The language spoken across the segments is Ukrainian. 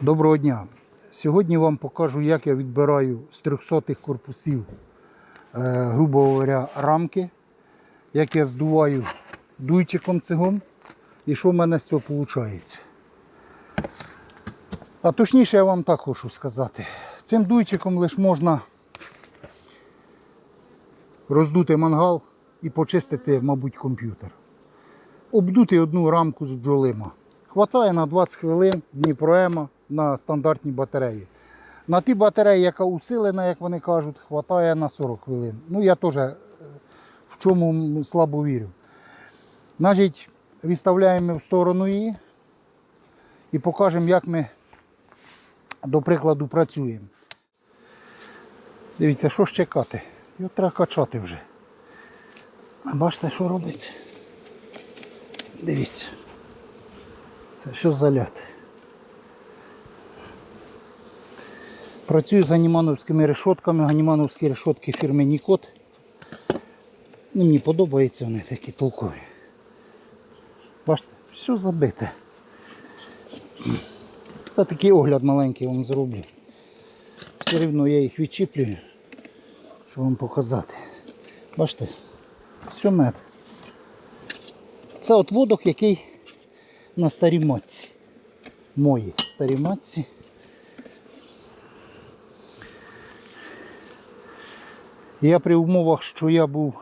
Доброго дня! Сьогодні вам покажу, як я відбираю з 300 корпусів, е, грубо говоря, рамки, як я здуваю дуйчиком цигом і що в мене з цього виходить. А точніше я вам так хочу сказати. Цим дуйчиком лише можна роздути мангал і почистити, мабуть, комп'ютер. Обдути одну рамку з бджолима. Хватає на 20 хвилин Дніпроема на стандартній батареї. На ті батареї, яка усилена, як вони кажуть, хватає на 40 хвилин. Ну я теж е, в чому слабо вірю. Значить, відставляємо в сторону її і покажемо, як ми, до прикладу, працюємо. Дивіться, що ж чекати? Його треба качати вже. А Бачите, що робиться? Дивіться. Це все заляти. Працюю з ганімановськими решотками. Ганімановські решотки фірми Нікот. Ну, мені подобаються вони такі толкові. Бачите, все забите. Це такий огляд маленький вам зроблю. Все рівно я їх відчіплюю, щоб вам показати. Бачите, все мед. Це от водок, який на старій матці. Мої старі матці. Я при умовах, що я був,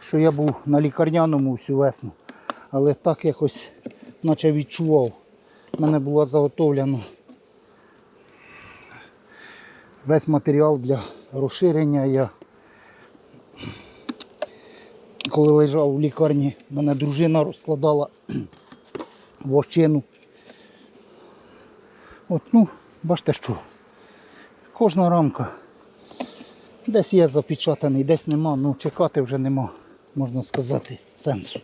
що я був на лікарняному всю весну, але так якось наче відчував. У мене була заготовлена весь матеріал для розширення. Я коли лежав у лікарні, мене дружина розкладала вощину. От, ну, бачите що. Кожна рамка. Десь є запечатаний, десь нема, ну чекати вже нема, можна сказати, сенсу.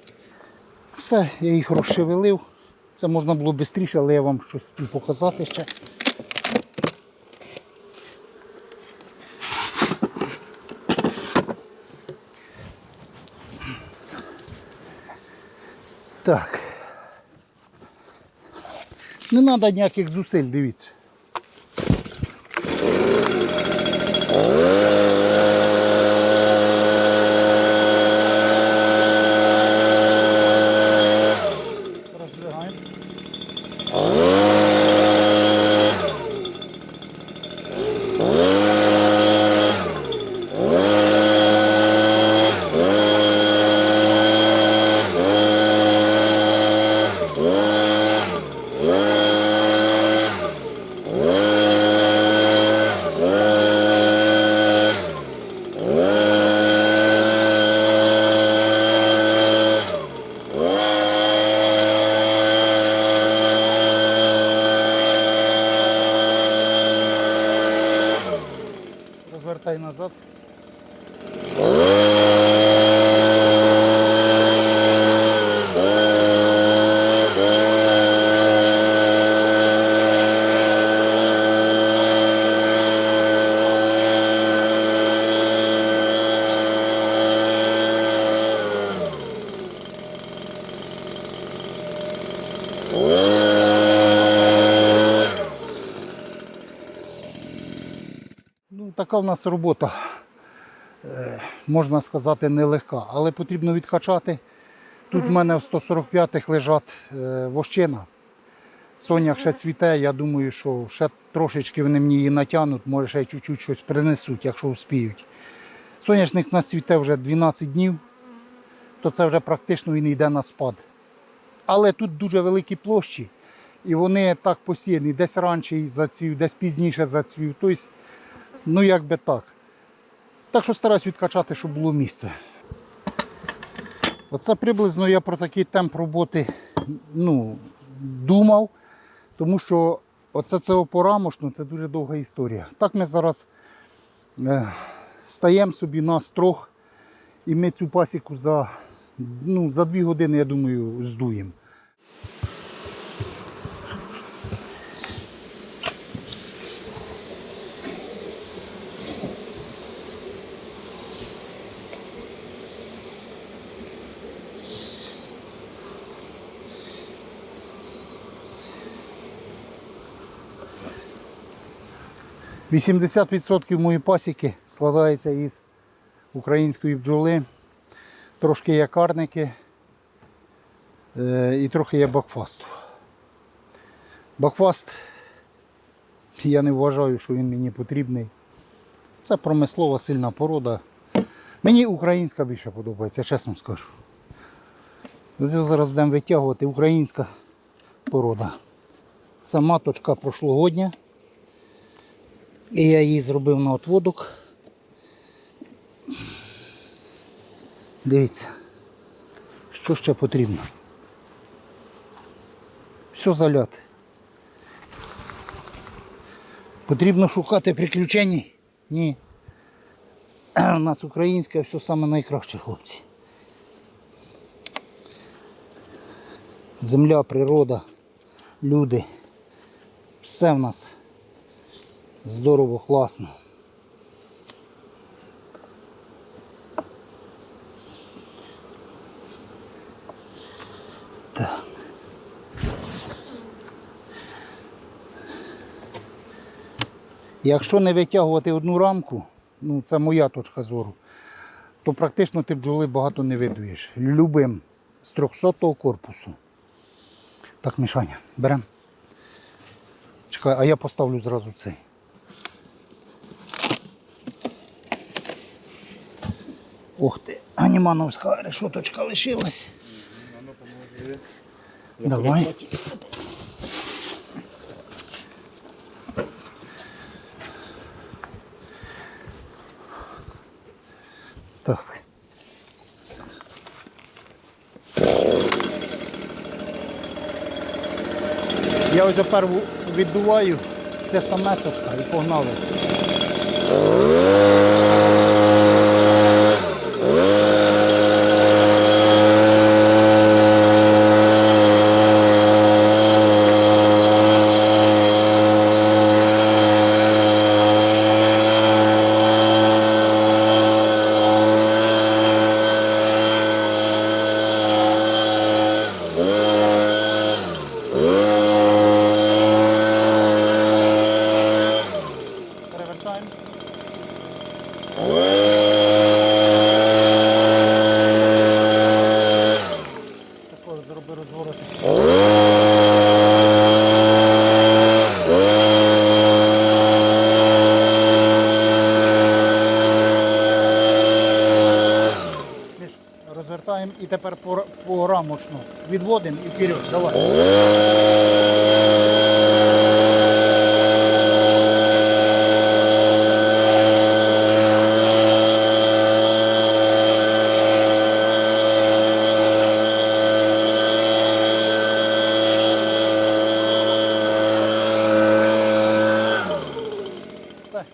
Все, я їх розшевелив. Це можна було швидше, але я вам щось хотів показати ще. Так. Не треба ніяких зусиль, дивіться. Розвертай назад. Така в нас робота, е, можна сказати, нелегка, але потрібно відкачати. Тут в мене в 145-х лежать е, вощина. Сонях ще цвіте, я думаю, що ще трошечки вони мені її натягнуть, може ще чуть-чуть щось принесуть, якщо успіють. Соняшник у нас цвіте вже 12 днів, то це вже практично він йде на спад. Але тут дуже великі площі, і вони так посіяні, десь раніше зацвів, десь пізніше зацвів. Тобто, ну як би так. Так що стараюсь відкачати, щоб було місце. Оце приблизно я про такий темп роботи ну, думав, тому що оце це опорамошно, це дуже довга історія. Так ми зараз е, стаємо собі нас трьох, і ми цю пасіку за, ну, за дві години, я думаю, здуємо. 80% моєї пасіки складається із української бджоли, трошки є карники е, і трохи є бакфасту. Бакфаст я не вважаю, що він мені потрібний. Це промислова сильна порода. Мені українська більше подобається, чесно скажу. Зараз будемо витягувати українська порода. Це маточка прошлогодня. І я її зробив на отводок. Дивіться, що ще потрібно. Все заляти. Потрібно шукати приключень? Ні. У нас українське все саме найкраще, хлопці. Земля, природа, люди. Все в нас здорово, класно. Якщо не витягувати одну рамку, ну це моя точка зору, то практично ти бджоли багато не видуєш. Любим з 300 корпусу. Так, Мішаня, беремо. Чекай, а я поставлю зразу цей. Ох ти, Анімановська решоточка лишилась. Давай. Так. Я ось перву віддуваю, те саме і погнали. Рамочну відводимо і вперед. Давай. Все.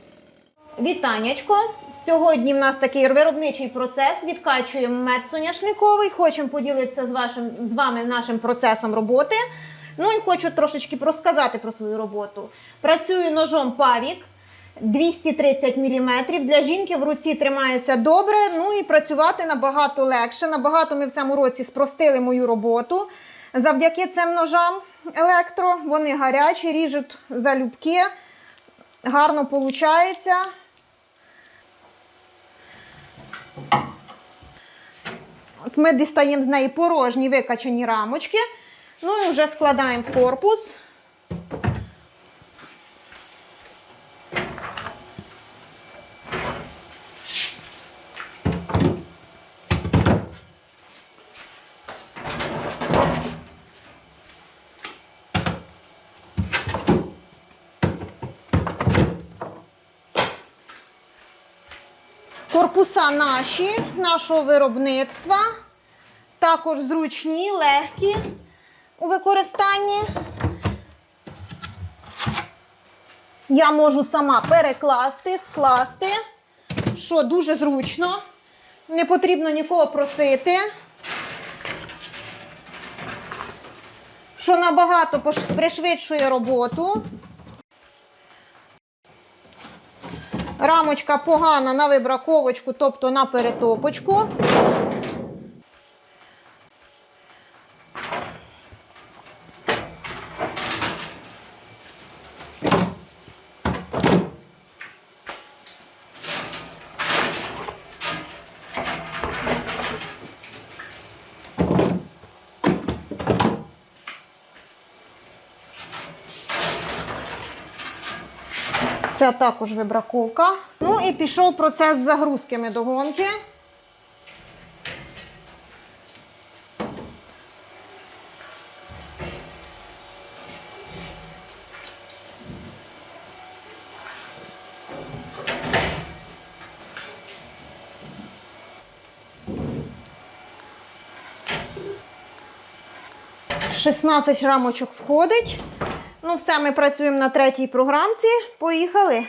Сьогодні в нас такий виробничий процес. Відкачуємо мед соняшниковий. Хочемо поділитися з вашим з вами нашим процесом роботи. Ну і хочу трошечки розказати про свою роботу. Працюю ножом Павік 230 мм. Для жінки в руці тримається добре. Ну і працювати набагато легше. Набагато ми в цьому році спростили мою роботу. Завдяки цим ножам електро. Вони гарячі, ріжуть залюбки. Гарно виходить. От ми дістаємо з неї порожні викачані рамочки. Ну і вже складаємо корпус. Корпуса наші, нашого виробництва. Також зручні, легкі у використанні. Я можу сама перекласти, скласти, що дуже зручно. Не потрібно нікого просити. Що набагато пришвидшує роботу. Рамочка погана на вибраковочку, тобто на перетопочку. Це також вибраковка. Ну і пішов процес загрузки медогонки. Шістнадцять рамочок входить. Ну, все, ми працюємо на третій програмці. Поїхали.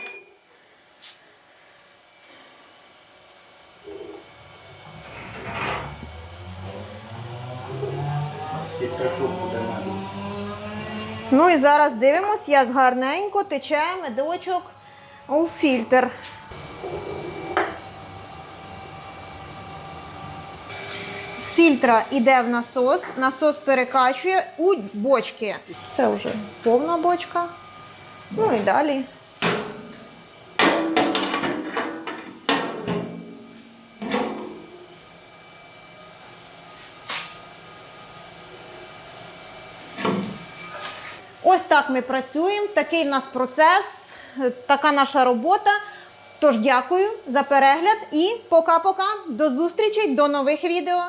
Ну і зараз дивимось, як гарненько тече медочок у фільтр. З фільтра йде в насос, насос перекачує у бочки. Це вже повна бочка. Ну і далі. Ось так ми працюємо. Такий в нас процес, така наша робота. Тож дякую за перегляд і пока-пока. До зустрічі, до нових відео.